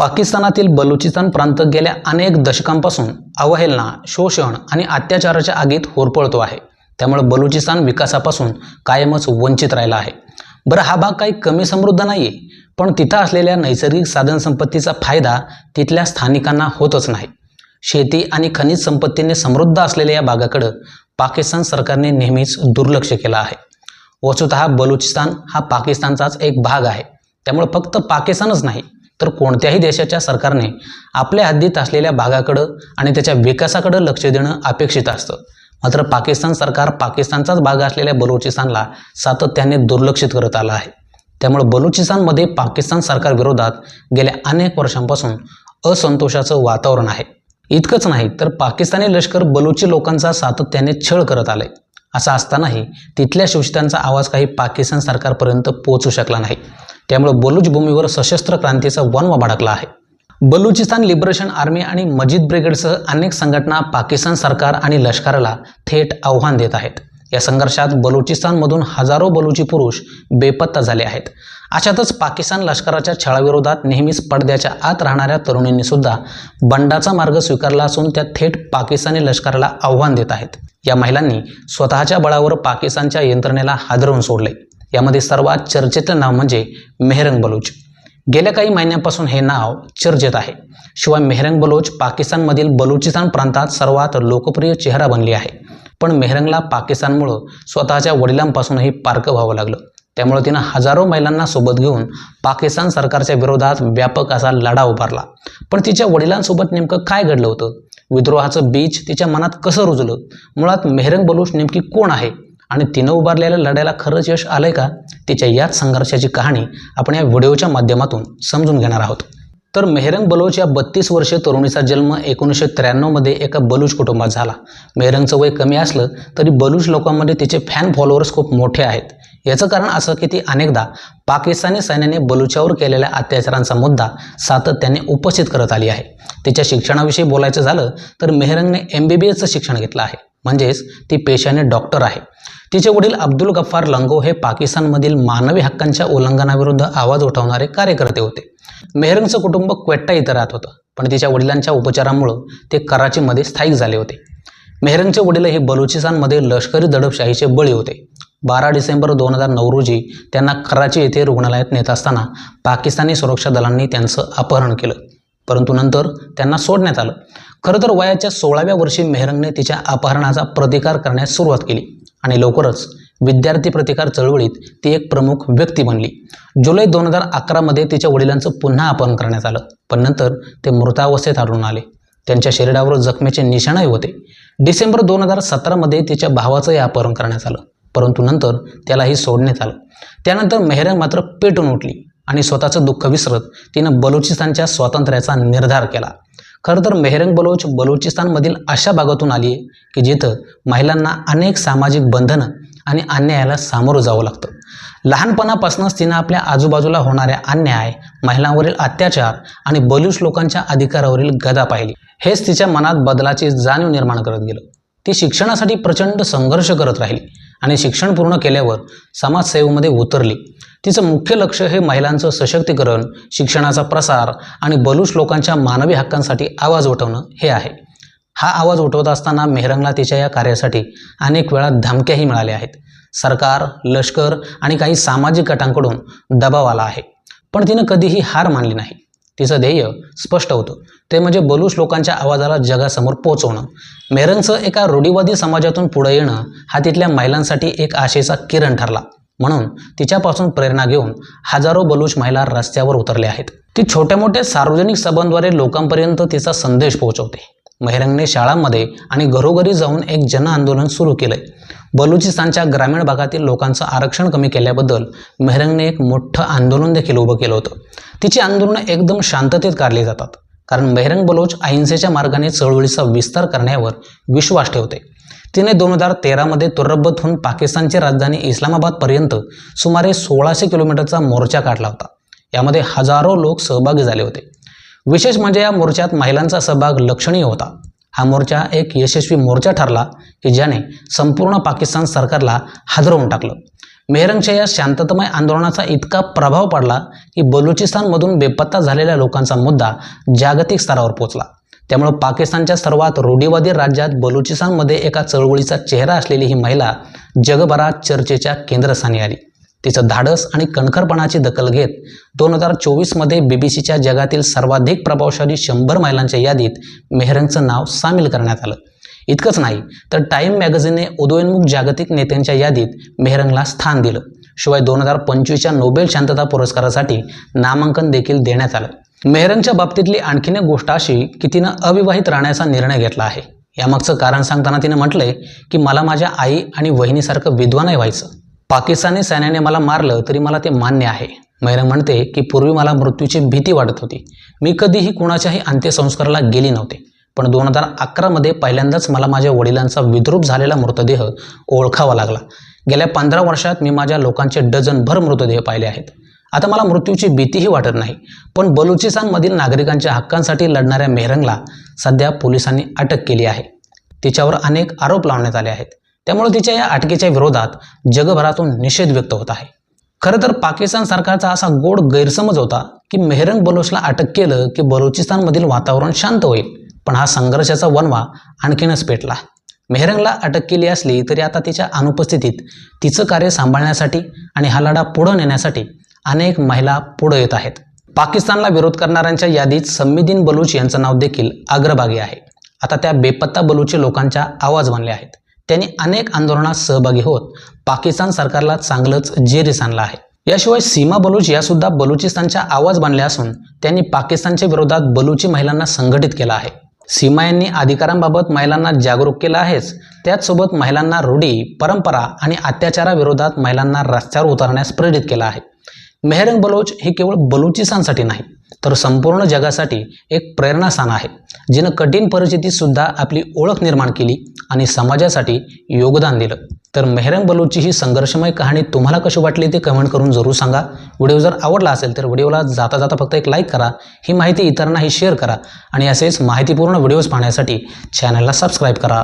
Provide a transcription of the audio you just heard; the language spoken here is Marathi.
पाकिस्तानातील बलुचिस्तान प्रांत गेल्या अनेक दशकांपासून अवहेलना शोषण आणि अत्याचाराच्या आगीत होरपळतो आहे. त्यामुळे बलुचिस्तान विकासापासून कायमच वंचित राहिला आहे. बरं हा भाग काही कमी समृद्ध नाही आहे पण तिथं असलेल्या नैसर्गिक साधनसंपत्तीचा फायदा तिथल्या स्थानिकांना होतच नाही. शेती आणि खनिज संपत्तीने समृद्ध असलेल्या या भागाकडं पाकिस्तान सरकारने नेहमीच दुर्लक्ष केलं आहे. वस्तुत बलुचिस्तान हा पाकिस्तानचाच एक भाग आहे. त्यामुळे फक्त पाकिस्तानच नाही तर कोणत्याही देशाच्या सरकारने आपल्या हद्दीत असलेल्या भागाकडं आणि त्याच्या विकासाकडं लक्ष देणं अपेक्षित असतं. मात्र पाकिस्तान सरकार पाकिस्तानचाच भाग असलेल्या बलुचिस्तानला सातत्याने दुर्लक्षित करत आलं आहे. त्यामुळे बलुचिस्तानमध्ये पाकिस्तान सरकारविरोधात गेल्या अनेक वर्षांपासून असंतोषाचं वातावरण आहे. इतकंच नाही तर पाकिस्तानी लष्कर बलुची लोकांचा सातत्याने छळ करत आलंय. असं असतानाही तिथल्या शोषितांचा आवाज काही पाकिस्तान सरकारपर्यंत पोहोचू शकला नाही. त्यामुळे बलूच भूमीवर सशस्त्र क्रांतीचा वनवा भडकला आहे. बलुचिस्तान लिबरेशन आर्मी आणि मजिद ब्रिगेडसह अनेक संघटना पाकिस्तान सरकार आणि लष्कराला थेट आव्हान देत आहेत. या संघर्षात बलुचिस्तानमधून हजारो बलुची पुरुष बेपत्ता झाले आहेत. अशातच पाकिस्तान लष्कराच्या छळाविरोधात नेहमीच पडद्याच्या आत राहणाऱ्या तरुणींनी सुद्धा बंडाचा मार्ग स्वीकारला असून त्या थेट पाकिस्तानी लष्कराला आव्हान देत आहेत. या महिलांनी स्वतःच्या बळावर पाकिस्तानच्या यंत्रणेला हादरवून सोडले. यामध्ये सर्वात चर्चेतलं नाव म्हणजे मेहरंग बलोच. गेल्या काही महिन्यांपासून हे नाव चर्चेत आहे. शिवाय मेहरंग बलोच पाकिस्तानमधील बलुचिस्तान प्रांतात सर्वात लोकप्रिय चेहरा बनली आहे. पण मेहरंगला पाकिस्तानमुळं स्वतःच्या वडिलांपासूनही पारकं व्हावं लागलं. त्यामुळे तिनं हजारो महिलांना सोबत घेऊन पाकिस्तान सरकारच्या विरोधात व्यापक असा लढा उभारला. पण तिच्या वडिलांसोबत नेमकं काय घडलं होतं? विद्रोहाचं बीज तिच्या मनात कसं रुजलं? मुळात मेहरंग बलूच नेमकी कोण आहे? आणि तिनं उभारलेल्या लढ्याला खरंच यश आलंय का? तिच्या याच संघर्षाची कहाणी आपण या व्हिडिओच्या माध्यमातून समजून घेणार आहोत. तर मेहरंग बलोच या बत्तीस वर्षीय तरुणीचा जन्म एकोणीसशे त्र्याण्णवमध्ये एका बलूच कुटुंबात झाला. मेहरंगचं वय कमी असलं तरी बलूच लोकांमध्ये तिचे फॅन फॉलोअर्स खूप मोठे आहेत. याचं कारण असं की ती अनेकदा पाकिस्तानी सैन्याने बलुच्यावर केलेल्या अत्याचारांचा मुद्दा सातत्याने उपस्थित करत आली आहे. तिच्या शिक्षणाविषयी बोलायचं झालं तर मेहरंगने एम बी बी एसचं शिक्षण घेतलं आहे. म्हणजेच ती पेशाने डॉक्टर आहे. तिचे वडील अब्दुल गफ्फार लंगो हे पाकिस्तानमधील मानवी हक्कांच्या उल्लंघनाविरुद्ध आवाज उठवणारे कार्यकर्ते होते. मेहरंगचं कुटुंब क्वेट्टा इथं राहत होतं पण तिच्या वडिलांच्या उपचारामुळं ते कराचीमध्ये स्थायिक झाले होते. मेहरंगचे वडील हे बलुचिस्तानमध्ये लष्करी दडपशाहीचे बळी होते. बारा डिसेंबर दोन हजार नऊ रोजी त्यांना कराची येथे रुग्णालयात नेत असताना पाकिस्तानी सुरक्षा दलांनी त्यांचं अपहरण केलं. परंतु नंतर त्यांना सोडण्यात आलं. खरं तर वयाच्या सोळाव्या वर्षी मेहरंगने तिच्या अपहरणाचा प्रतिकार करण्यास सुरुवात केली. आणि लवकरच विद्यार्थी प्रतिकार चळवळीत ती एक प्रमुख व्यक्ती बनली. जुलै दोन हजार अकरामध्ये तिच्या वडिलांचं पुन्हा अपहरण करण्यात आलं. पण नंतर ते मृतावस्थेत आढळून आले. त्यांच्या शरीरावर जखमेचे निशाणही होते. डिसेंबर दोन हजार सतरामध्ये तिच्या भावाचंही अपहरण करण्यात आलं. परंतु नंतर त्यालाही सोडण्यात आलं. त्यानंतर मेहरा मात्र पेटून उठली आणि स्वतःचं दुःख विसरत तिनं बलुचिस्तानच्या स्वातंत्र्याचा निर्धार केला. खरं तर मेहरंग बलोच बलुचिस्तानमधील अशा भागातून आली आहे की जिथं महिलांना अनेक सामाजिक बंधनं आणि अन्यायाला सामोरं जावं लागतं. लहानपणापासूनच तिनं आपल्या आजूबाजूला होणाऱ्या अन्याय महिलांवरील अत्याचार आणि बलूच लोकांच्या अधिकारावरील गदा पाहिली. हेच तिच्या मनात बदलाची जाणीव निर्माण करत गेलं. ती शिक्षणासाठी प्रचंड संघर्ष करत राहिली. आणि शिक्षण पूर्ण केल्यावर समाजसेवेमध्ये उतरली. तिचं मुख्य लक्ष हे महिलांचं सशक्तीकरण शिक्षणाचा प्रसार आणि बलूच लोकांच्या मानवी हक्कांसाठी आवाज उठवणं हे आहे. हा आवाज उठवत असताना मेहरंगला तिच्या या कार्यासाठी अनेक वेळा धमक्याही मिळाल्या आहेत. सरकार लष्कर आणि काही सामाजिक गटांकडून दबाव आला आहे. पण तिनं कधीही हार मानली नाही. तिचं ध्येय स्पष्ट होतं. ते म्हणजे बलूच लोकांच्या आवाजाला जगासमोर पोचवणं. मेहरंगचं एका रूढीवादी समाजातून पुढे येणं हा तिथल्या महिलांसाठी एक आशेचा किरण ठरला. म्हणून तिच्यापासून प्रेरणा घेऊन हजारो बलूच महिला रस्त्यावर उतरल्या आहेत. ती छोट्या मोठ्या सार्वजनिक सभांद्वारे लोकांपर्यंत तिचा संदेश पोहोचवते. मेहरंगने शाळांमध्ये आणि घरोघरी जाऊन एक जन आंदोलन सुरू केलंय. बलुचिस्तानच्या ग्रामीण भागातील लोकांचं आरक्षण कमी केल्याबद्दल मेहरंगने एक मोठं आंदोलन देखील उभं केलं होतं. तिची आंदोलनं एकदम शांततेत काढली जातात. कारण मेहरंग बलोच अहिंसेच्या मार्गाने चळवळीचा विस्तार करण्यावर विश्वास ठेवते. तिने दोन हजार तेरामध्ये तुर्रबत होऊन पाकिस्तानची राजधानी इस्लामाबादपर्यंत सुमारे सोळाशे किलोमीटरचा मोर्चा काढला होता. यामध्ये हजारो लोक सहभागी झाले होते. विशेष म्हणजे या मोर्चात महिलांचा सहभाग लक्षणीय होता. हा मोर्चा एक यशस्वी मोर्चा ठरला की ज्याने संपूर्ण पाकिस्तान सरकारला हादरवून टाकलं. मेहरंगच्या या शांततामय आंदोलनाचा इतका प्रभाव पडला की बलुचिस्तानमधून बेपत्ता झालेल्या लोकांचा मुद्दा जागतिक स्तरावर पोचला. त्यामुळे पाकिस्तानच्या सर्वात रूढीवादी राज्यात बलुचिस्तानमध्ये एका चळवळीचा चेहरा असलेली ही महिला जगभरात चर्चेच्या केंद्रस्थानी आली. तिचं धाडस आणि कणखरपणाची दखल घेत दोन हजार चोवीसमध्ये बी बी सीच्या जगातील सर्वाधिक प्रभावशाली शंभर महिलांच्या यादीत मेहरंगचं नाव सामील करण्यात आलं. इतकंच नाही तर टाईम मॅगझिनने उदयोन्मुख जागतिक नेत्यांच्या यादीत मेहरंगला स्थान दिलं. शिवाय दोन हजार पंचवीसच्या नोबेल शांतता पुरस्कारासाठी नामांकन देखील देण्यात आलं. मेहरंगच्या बाबतीतली आणखीन एक गोष्ट अशी की तिनं अविवाहित राहण्याचा निर्णय घेतला आहे. यामागचं कारण सांगताना तिनं म्हटलंय की मला माझ्या आई आणि वहिनीसारखं विद्वान व्हायचं. पाकिस्तानी सैन्याने मला मारलं तरी मला ते मान्य आहे. मैरम म्हणते की पूर्वी मला मृत्यूची भीती वाटत होती. मी कधीही कुणाच्याही अंत्यसंस्काराला गेली नव्हते. पण दोन हजार अकरामध्ये पहिल्यांदाच मला माझ्या वडिलांचा विद्रूप झालेला मृतदेह ओळखावा लागला. गेल्या पंधरा वर्षात मी माझ्या लोकांचे डझनभर मृतदेह पाहिले आहेत. आता मला मृत्यूची भीतीही वाटत नाही. पण बलुचिस्तानमधील नागरिकांच्या हक्कांसाठी लढणाऱ्या मेहरंगला सध्या पोलिसांनी अटक केली आहे. तिच्यावर अनेक आरोप लावण्यात आले आहेत. त्यामुळे तिच्या या अटकेच्या विरोधात जगभरातून निषेध व्यक्त होत आहे. खरं तर पाकिस्तान सरकारचा असा गोड गैरसमज होता की मेहरंग बलोचला अटक केलं की बलुचिस्तानमधील वातावरण शांत होईल. पण हा संघर्षाचा वनवा आणखीनच पेटला. मेहरंगला अटक केली असली तरी आता तिच्या अनुपस्थितीत तिचं कार्य सांभाळण्यासाठी आणि हा लढा पुढं नेण्यासाठी अनेक महिला पुढं येत आहेत. पाकिस्तानला विरोध करणाऱ्यांच्या यादीत सम्मीदीन बलूच यांचं नाव देखील अग्रभागी आहे. आता त्या बेपत्ता बलूची लोकांच्या आवाज बनले आहेत. त्यांनी अनेक आंदोलनात सहभागी होत पाकिस्तान सरकारला चांगलंच जेरीस आणलं आहे. याशिवाय सीमा बलूच यासुद्धा बलुचिस्तानच्या आवाज बनल्या असून त्यांनी पाकिस्तानच्या विरोधात बलुची महिलांना संघटित केलं आहे. सीमा यांनी अधिकारांबाबत महिलांना जागरूक केलं आहेच. त्याचसोबत महिलांना रूढी परंपरा आणि अत्याचाराविरोधात महिलांना रस्त्यावर उतरण्यास प्रेरित केलं आहे. मेहरंग बलोच हे केवळ बलुचिस्तानसाठी नाही तर संपूर्ण जगासाठी एक प्रेरणास्थान आहे जिनं कठीण परिस्थितीत सुद्धा आपली ओळख निर्माण केली आणि समाजासाठी योगदान दिलं. तर मेहरंग बलोची ही संघर्षमय कहाणी तुम्हाला कशी वाटली ते कमेंट करून जरूर सांगा. व्हिडिओ जर आवडला असेल तर व्हिडिओला जाता जाता फक्त एक लाईक करा ही माहिती इतरांनाही शेअर करा आणि असेच माहितीपूर्ण व्हिडिओज पाहण्यासाठी चॅनलला सबस्क्राईब करा.